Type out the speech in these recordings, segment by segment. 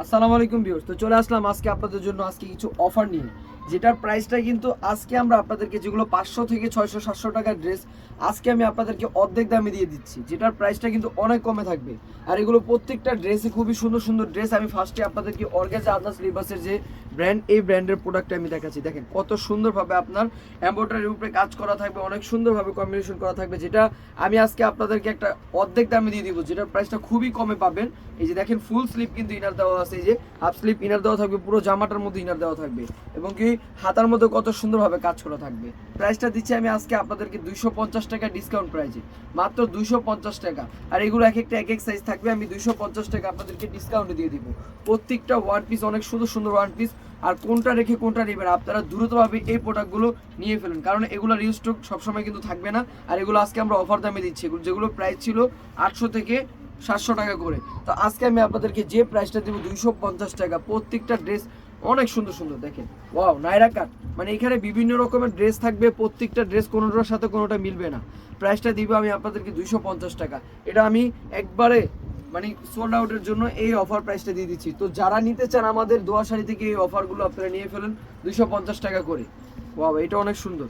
আসসালামু আলাইকুম ভিউয়ার্স তো চলে আসলাম আজকে আপনাদের জন্য আজকে কিছু অফার নিয়ে। যেটার প্রাইসটা কিন্তু আজকে আমরা আপনাদেরকে যেগুলো পাঁচশো থেকে ছয়শো, সাতশো টাকার ড্রেস আজকে আমি আপনাদেরকে অর্ধেক দামে দিয়ে দিচ্ছি। যেটার প্রাইসটা কিন্তু অনেক কমে থাকবে। আর এগুলো প্রত্যেকটা ড্রেসে খুবই সুন্দর সুন্দর ড্রেস আমি ফার্স্টে আপনাদেরকে অর্গেজা আদার্স লিবাসের যে ব্র্যান্ড এই ব্র্যান্ডের প্রোডাক্টটা আমি দেখাচ্ছি। দেখেন কত সুন্দরভাবে আপনার এম্ব্রয়ডারির উপরে কাজ করা থাকবে, অনেক সুন্দরভাবে কম্বিনেশন করা থাকবে, যেটা আমি আজকে আপনাদেরকে একটা অর্ধেক দামে দিয়ে দিব, যেটার প্রাইসটা খুবই কমে পাবেন। এই যে দেখেন ফুল স্লিপ কিন্তু ইনার দেওয়া আছে, এই যে হাফ স্লিপ ইনার দেওয়া থাকবে, পুরো জামাটার মধ্যে ইনার দেওয়া থাকবে। এবং কি? হাতার মধ্যে কত সুন্দরভাবে কাজ করা থাকবে। প্রাইসটা দিচ্ছি আমি আজকে আপনাদেরকে দুইশো পঞ্চাশ টাকা ডিসকাউন্ট প্রাইজে মাত্র দুইশো পঞ্চাশ টাকা। আর এগুলো এক একটা এক এক সাইজ থাকবে, আমি দুইশো পঞ্চাশ টাকা আপনাদেরকে ডিসকাউন্টে দিয়ে দিব। প্রত্যেকটা ওয়ান পিস অনেক সুন্দর সুন্দর ওয়ান পিস আর কোনটা রেখে কোনটা নেবেন, আপনারা দ্রুতভাবে এই প্রোডাক্টগুলো নিয়ে ফেলুন। কারণ এগুলো রিস্টক সবসময় কিন্তু থাকবে না। আর এগুলো আজকে আমরা অফার দামে দিচ্ছি। যেগুলো প্রাইস ছিল আটশো থেকে সাতশো টাকা করে। তো আজকে আমি আপনাদেরকে যে প্রাইসটা দেবো, দুইশো পঞ্চাশ টাকা। প্রত্যেকটা ড্রেস অনেক সুন্দর সুন্দর, দেখেন। ওয়াও নাইরা কাট মানে এখানে বিভিন্ন রকমের ড্রেস থাকবে, প্রত্যেকটা ড্রেস কোনোটার সাথে কোনোটা মিলবে না। প্রাইসটা দিব আমি আপনাদেরকে দুইশো পঞ্চাশ টাকা। এটা আমি একবারে মানে সোল্ড আউটের জন্য এই অফার প্রাইসটা দিয়ে দিচ্ছি। তো যারা নিতে চান আমাদের দোয়া শাড়ি থেকে এই অফারগুলো আপনারা নিয়ে ফেলেন, দুইশো পঞ্চাশ টাকা করে। ওয়াও এটা অনেক সুন্দর।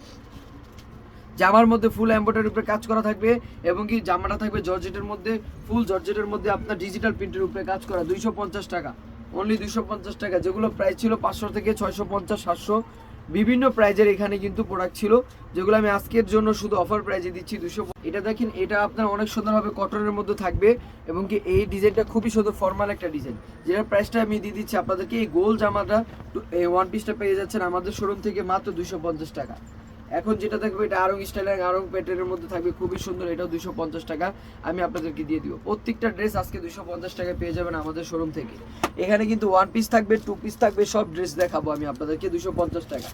জামার মধ্যে ফুল এম্ব্রয়ডারির উপরে কাজ করা থাকবে এবং কি জামাটা থাকবে জর্জেটের মধ্যে ফুল জর্জেটের মধ্যে আপনার ডিজিটাল প্রিন্টের উপরে কাজ করা, দুইশো পঞ্চাশ টাকা। অনলি দুইশো পঞ্চাশ টাকা। যেগুলো প্রাইস ছিল পাঁচশো থেকে ছয়শো পঞ্চাশ, সাতশো। বিভিন্ন প্রাইজের এখানে কিন্তু প্রোডাক্ট ছিল, যেগুলো আমি আজকের জন্য শুধু অফার প্রাইজে দিচ্ছি দুশো এটা দেখেন, এটা আপনার অনেক সুন্দরভাবে কটনের মধ্যে থাকবে এবং কি এই ডিজাইনটা খুবই সুন্দর ফর্মাল একটা ডিজাইন। যেটার প্রাইসটা আমি দিয়ে দিচ্ছি আপনাদেরকে, এই গোল জামাটা ওয়ান পিসটা পেয়ে যাচ্ছেন আমাদের শোরুম থেকে মাত্র দুশো পঞ্চাশ টাকা। এখন যেটা থাকবে এটা আরং স্টাইলের আরং প্যাটার্নের মধ্যে থাকবে, খুবই সুন্দর, এটাও দুশো পঞ্চাশ টাকা। আমি আপনাদেরকে দিয়ে দিব। প্রত্যেকটা ড্রেস আজকে দুশো পঞ্চাশ টাকায় পেয়ে যাবেন আমাদের শোরুম থেকে। এখানে কিন্তু ওয়ান পিস থাকবে টু পিস থাকবে, সব ড্রেস দেখাবো আমি আপনাদেরকে দুশো পঞ্চাশ টাকা।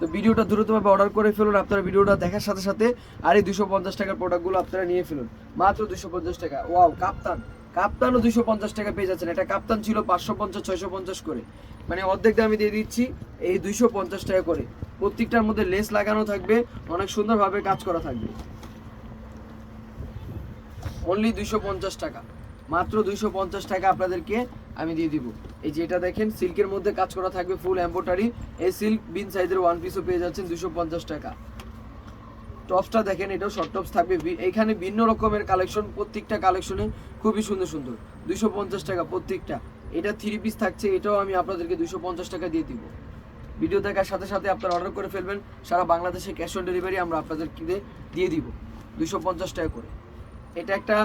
তো ভিডিওটা দ্রুতভাবে অর্ডার করে ফেলুন, আপনারা ভিডিওটা দেখার সাথে সাথে আর এই দুশো পঞ্চাশ টাকার প্রোডাক্টগুলো আপনারা নিয়ে ফেলুন। মাত্র দুশো পঞ্চাশ টাকা। ওয়াও কাপ্তান। কাপ্তানও দুশো পঞ্চাশ টাকা পেয়ে যাচ্ছেন। এটা কাপ্তান ছিল পাঁচশো পঞ্চাশ, ছয়শো পঞ্চাশ করে। মানে অর্ধেক দামে দিয়ে দিচ্ছি, এই দুইশো পঞ্চাশ টাকা করে। প্রত্যেকটার মধ্যে লেস লাগানো থাকবে, অনেক সুন্দরভাবে কাজ করা থাকবে। অনলি দুইশো পঞ্চাশ টাকা। মাত্র দুইশো পঞ্চাশ টাকা আপনাদেরকে আমি দিয়ে দিব। এই যে এটা দেখেন, সিল্কের মধ্যে কাজ করা থাকবে ফুল এম্বোটারি এই সিল্ক বিন সাইজের ওয়ান পিসও পেয়ে যাচ্ছেন দুশো পঞ্চাশ টাকা। টপসটা দেখেন, এটাও শর্ট টপস থাকবে। এখানে ভিন্ন রকমের কালেকশন প্রত্যেকটা কালেকশনে খুবই সুন্দর সুন্দর। দুশো পঞ্চাশ টাকা প্রত্যেকটা। এটা থ্রি পিস থাকছে, এটাও আমি আপনাদেরকে দুশো পঞ্চাশ টাকা দিয়ে দিব। ভিডিও দেখার সাথে সাথে আপনারা অর্ডার করে ফেলবেন। সারা বাংলাদেশে ক্যাশ অন ডেলিভারি আমরা আপনাদেরকে দিয়ে দিব। দুশো পঞ্চাশ টাকা করে। এটা একটা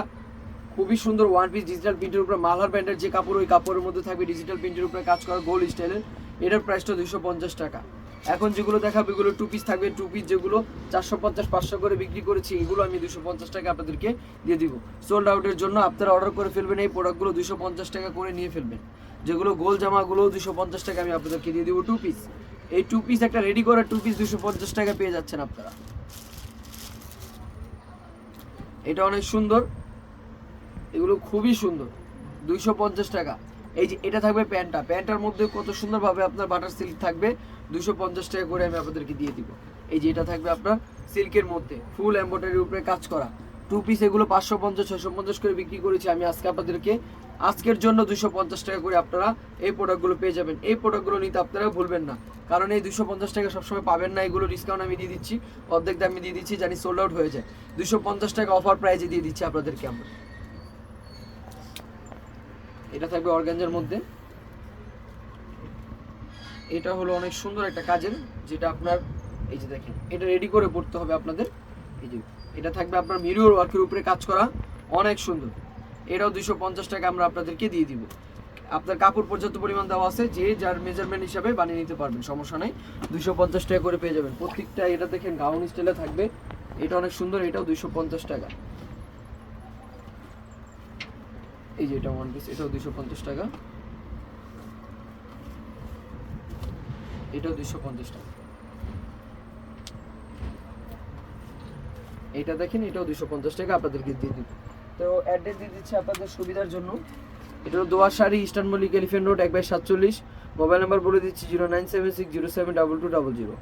খুবই সুন্দর ওয়ান পিস ডিজিটাল প্রিন্টের উপরে মালহার ব্র্যান্ডের যে কাপড়, ওই কাপড়ের মধ্যে থাকবে ডিজিটাল প্রিন্টের উপরে কাজ করা গোল্ড স্টাইলের এটার প্রাইসটা দুশো পঞ্চাশ টাকা। এখন যেগুলো দেখাবো, এগুলো টু পিস থাকবে। টু পিস যেগুলো চারশো পঞ্চাশ, পাঁচশো করে বিক্রি করেছি, এগুলো আমি দুশো পঞ্চাশ টাকা আপনাদেরকে দিয়ে দিব। সোল্ড আউটের জন্য আপনারা অর্ডার করে ফেলবেন, এই প্রোডাক্টগুলো দুশো পঞ্চাশ টাকা করে নিয়ে ফেলবেন। যেগুলো গোল জামাগুলো দুশো পঞ্চাশ টাকা আমি আপনাদেরকে দিয়ে দিব টু পিস এই টু পিস একটা রেডি করা টু পিস দুশো পঞ্চাশ টাকা পেয়ে যাচ্ছেন আপনারা। এটা অনেক সুন্দর। এগুলো খুবই সুন্দর। দুইশো পঞ্চাশ টাকা। এই যে এটা থাকবে প্যান্টটা। প্যান্টটার মধ্যে কত সুন্দরভাবে আপনার বাটার সিল্ক থাকবে, দুশো পঞ্চাশ টাকা করে আমি আপনাদেরকে দিয়ে দিব। এই যে এটা থাকবে আপনার সিল্কের মধ্যে ফুল এম্ব্রয়ডারির উপরে কাজ করা। টু পিস এগুলো পাঁচশো পঞ্চাশ, ছয়শো পঞ্চাশ করে বিক্রি করেছি আমি আজকে আপনাদেরকে। আজকের জন্য দুশো পঞ্চাশ টাকা করে আপনারা এই প্রোডাক্টগুলো পেয়ে যাবেন। এই প্রোডাক্টগুলো নিতে আপনারা ভুলবেন না। কারণ এই দুশো পঞ্চাশ টাকা সবসময় পাবেন না, এগুলো ডিসকাউন্ট আমি দিয়ে দিচ্ছি অর্ধেক দামে দিয়ে দিচ্ছি, জানি সোল্ড আউট হয়ে যায়। দুশো পঞ্চাশ টাকা অফার প্রাইজে দিয়ে দিচ্ছি আপনাদেরকে আমরা। এটা থাকবে অর্গানজার মধ্যে। এটা হলো অনেক সুন্দর একটা কাজের, যেটা আপনার, এই যে দেখেন, এটা রেডি করে পড়তে হবে আপনাদের। এই যে, এটা থাকবে আপনার মিরর ওয়ার্কের উপরে কাজ করা, অনেক সুন্দর। এটাও দুশো পঞ্চাশ টাকা আমরা আপনাদেরকে দিয়ে দিব। আপনার কাপড় পর্যাপ্ত পরিমাণ দেওয়া আছে, যে যার মেজারমেন্ট হিসাবে বানিয়ে নিতে পারবেন, সমস্যা নেই। দুইশো পঞ্চাশ টাকা করে পেয়ে যাবেন। প্রত্যেকটা এটা দেখেন গাউন স্টাইলে থাকবে। এটা অনেক সুন্দর, এটাও দুইশো পঞ্চাশ টাকা। এই যে এটা ওয়ান পিস এটাও দুইশো পঞ্চাশ টাকা। এটাও দুইশো পঞ্চাশ টাকা। এটা দেখেন, এটাও দুইশো পঞ্চাশ টাকা, আপনাদেরকে দিয়ে দিব। তো অ্যাড্রেস দিয়ে দিচ্ছি আপনাদের সুবিধার জন্য। এটা হলো দোয়া sari eastern Mallick elephant road, এক বাই সাতচল্লিশ। মোবাইল নাম্বার বলে দিচ্ছি zero nine seven six zero seven double two double zero.